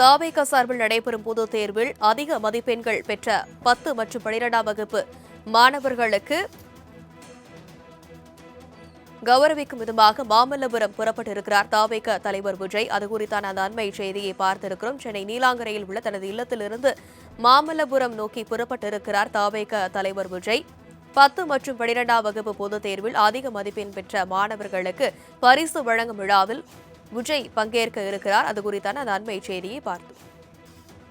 தாவேக சார்பில் நடைபெறும் பொதுத் தேர்வில் அதிக மதிப்பெண்கள் பெற்ற பத்து மற்றும் பனிரெண்டாம் வகுப்பு மாணவர்களுக்கு கௌரவிக்கும் விதமாக மாமல்லபுரம் புறப்பட்டிருக்கிறார் தாவேக தலைவர் விஜய். அது குறித்தான அந்த அண்மை செய்தியை பார்த்திருக்கிறோம். சென்னை நீலாங்கரையில் உள்ள தனது இல்லத்திலிருந்து மாமல்லபுரம் நோக்கி புறப்பட்டிருக்கிறார் தாவேக தலைவர் விஜய். பத்து மற்றும் பனிரெண்டாம் வகுப்பு பொதுத் தேர்வில் அதிக மதிப்பெண் பெற்ற மாணவர்களுக்கு பரிசு வழங்கும் விழாவில் விஜய் பங்கேற்க இருக்கிறார். அது குறித்தான அந்த அண்மை செய்தியை பார்த்தோம்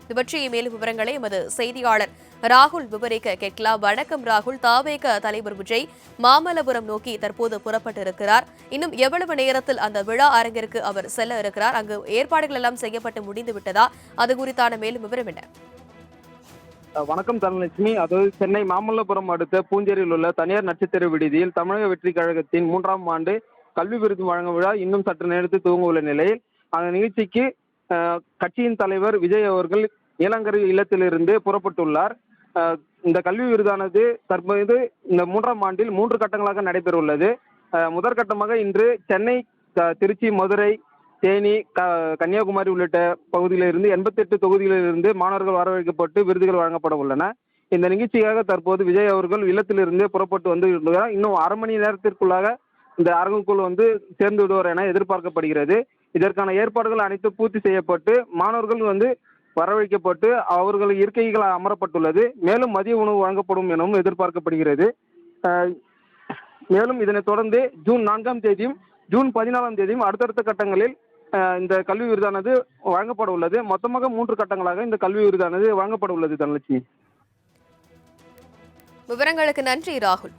இது பற்றிய மேலும் விவரங்களை எமது செய்தியாளர் ராகுல் விவரிக்க கேட்கலாம். வணக்கம் ராகுல். தாவேக தலைவர் விஜய் மாமல்லபுரம் நோக்கி தற்போது புறப்பட்டிருக்கிறார். இன்னும் எவ்வளவு நேரத்தில் அந்த விழா அரங்கிற்கு அவர் செல்ல இருக்கிறார்? அங்கு ஏற்பாடுகள் எல்லாம் செய்யப்பட்டு முடிந்து விட்டதா? அது குறித்தான மேலும் விவரம் என்ன? வணக்கம் தனலட்சுமி. அதாவது சென்னை மாமல்லபுரம் அடுத்த பூஞ்சேரியில் உள்ள தனியார் நட்சத்திர விடுதியில் தமிழக வெற்றி கழகத்தின் மூன்றாம் ஆண்டு கல்வி விருது வழங்கும் விழா இன்னும் சற்று நேரத்தில் துவங்க உள்ள நிலையில் அந்த நிகழ்ச்சிக்கு கட்சியின் தலைவர் விஜய் அவர்கள் இளங்கரை இல்லத்திலிருந்து புறப்பட்டுள்ளார். இந்த கல்வி விருதானது தற்போது இந்த மூன்றாம் ஆண்டில் மூன்று கட்டங்களாக நடைபெற உள்ளது முதற்கட்டமாக இன்று சென்னை திருச்சி மதுரை தேனி க கன்னியாகுமரி உள்ளிட்ட பகுதியிலிருந்து எண்பத்தெட்டு தொகுதிகளிலிருந்து மாணவர்கள் வரவழைக்கப்பட்டு விருதுகள் வழங்கப்பட உள்ளன. இந்த நிகழ்ச்சிக்காக தற்போது விஜய் அவர்கள் இல்லத்திலிருந்து புறப்பட்டு வந்து இன்னும் அரை மணி நேரத்திற்குள்ளாக இந்த அரங்குக்குழு வந்து சேர்ந்து விடுவார் என எதிர்பார்க்கப்படுகிறது. இதற்கான ஏற்பாடுகள் அனைத்து பூர்த்தி செய்யப்பட்டு மாணவர்கள் வந்து வரவழைக்கப்பட்டு அவர்கள் இருக்கைகள் அமரப்பட்டுள்ளது. மேலும் மதிய உணவு வழங்கப்படும் எனவும் எதிர்பார்க்கப்படுகிறது. மேலும் இதனைத் தொடர்ந்து ஜூன் நான்காம் தேதியும் ஜூன் பதினாலாம் தேதியும் அடுத்தடுத்த கட்டங்களில் இந்த கல்வி விருதானது வழங்கப்பட உள்ளது. மொத்தமாக மூன்று கட்டங்களாக இந்த கல்வி விருதானது வழங்கப்பட உள்ளது தனலட்சுமி. விவரங்களுக்கு நன்றி ராகுல்.